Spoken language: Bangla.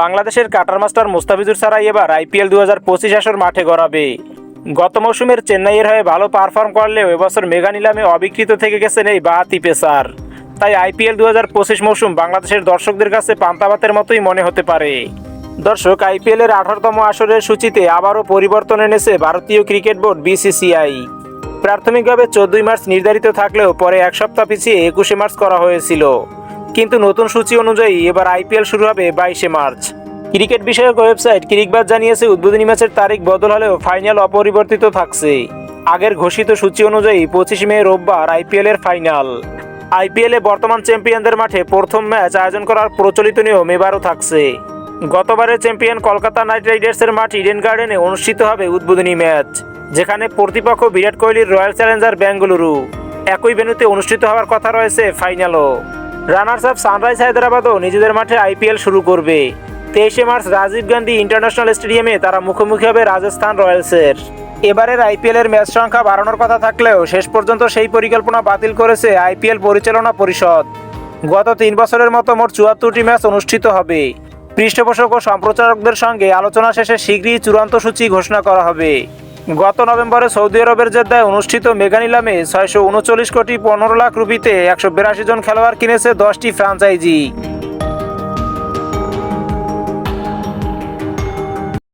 বাংলাদেশের কাটার মাস্টার মুস্তাফিজুর ছাড়াই এবার আইপিএল দু হাজার পঁচিশ আসর মাঠে গড়াবে। গত মৌসুমের চেন্নাইয়ের হয়ে ভালো পারফর্ম করলেও এবছর মেগা নিলামে অবিকৃত থেকে গেছেন এই বাহাতি পেসার। তাই আইপিএল দু হাজার পঁচিশ মৌসুম বাংলাদেশের দর্শকদের কাছে পান্তাবাতের মতোই মনে হতে পারে। দর্শক, আইপিএলের আঠারোতম আসরের সূচিতে আবারও পরিবর্তন এনেছে ভারতীয় ক্রিকেট বোর্ড বিসিসিআই। প্রাথমিকভাবে চোদ্দই মার্চ নির্ধারিত থাকলেও পরে এক সপ্তাহ পিছিয়ে একুশে মার্চ করা হয়েছিল। কিন্তু নতুন সূচি অনুযায়ী এবার আইপিএল শুরু হবে বাইশে মার্চ। ক্রিকেট বিষয়ক ওয়েবসাইট ক্রিকবাজ জানিয়েছে, উদ্বোধনী ম্যাচের তারিখ বদল হলেও ফাইনাল অপরিবর্তিত থাকছে। আগের ঘোষিত সূচি অনুযায়ী পঁচিশ মে রোববার আইপিএল এর ফাইনাল। আইপিএলে বর্তমান চ্যাম্পিয়নদের মাঠে প্রথম ম্যাচ আয়োজন করার প্রচলিত নিয়ম এবারও থাকছে। গতবারের চ্যাম্পিয়ন কলকাতা নাইট রাইডার্সের মাঠ ইডেন গার্ডেনে অনুষ্ঠিত হবে উদ্বোধনী ম্যাচ, যেখানে প্রতিপক্ষ বিরাট কোহলির রয়্যাল চ্যালেঞ্জার বেঙ্গালুরু। একই ভেন্যুতে অনুষ্ঠিত হওয়ার কথা রয়েছে ফাইনালও। রানার্স আপ সানরাইজ হায়দ্রাবাদও নিজেদের মাঠে আইপিএল শুরু করবে। তেইশে মার্চ রাজীব গান্ধী ইন্টারন্যাশনাল স্টেডিয়ামে তারা মুখোমুখি হবে রাজস্থান রয়্যালসের। এবারের আইপিএল এর ম্যাচ সংখ্যা বাড়ানোর কথা থাকলেও শেষ পর্যন্ত সেই পরিকল্পনা বাতিল করেছে আইপিএল পরিচালনা পরিষদ। গত তিন বছরের মতো মোট চুয়াত্তরটি ম্যাচ অনুষ্ঠিত হবে। পৃষ্ঠপোষক ও সম্প্রচারকদের সঙ্গে আলোচনা শেষে শীঘ্রই চূড়ান্ত সূচি ঘোষণা করা হবে। গত নভেম্বরে সৌদি আরবের জেদ্দায় অনুষ্ঠিত মেগা নিলামে ছয়শো উনচল্লিশ কোটি পনেরো লাখ রুপিতে একশো বিরাশি জন খেলোয়াড় কিনেছে দশটি ফ্রাঞ্চাইজি।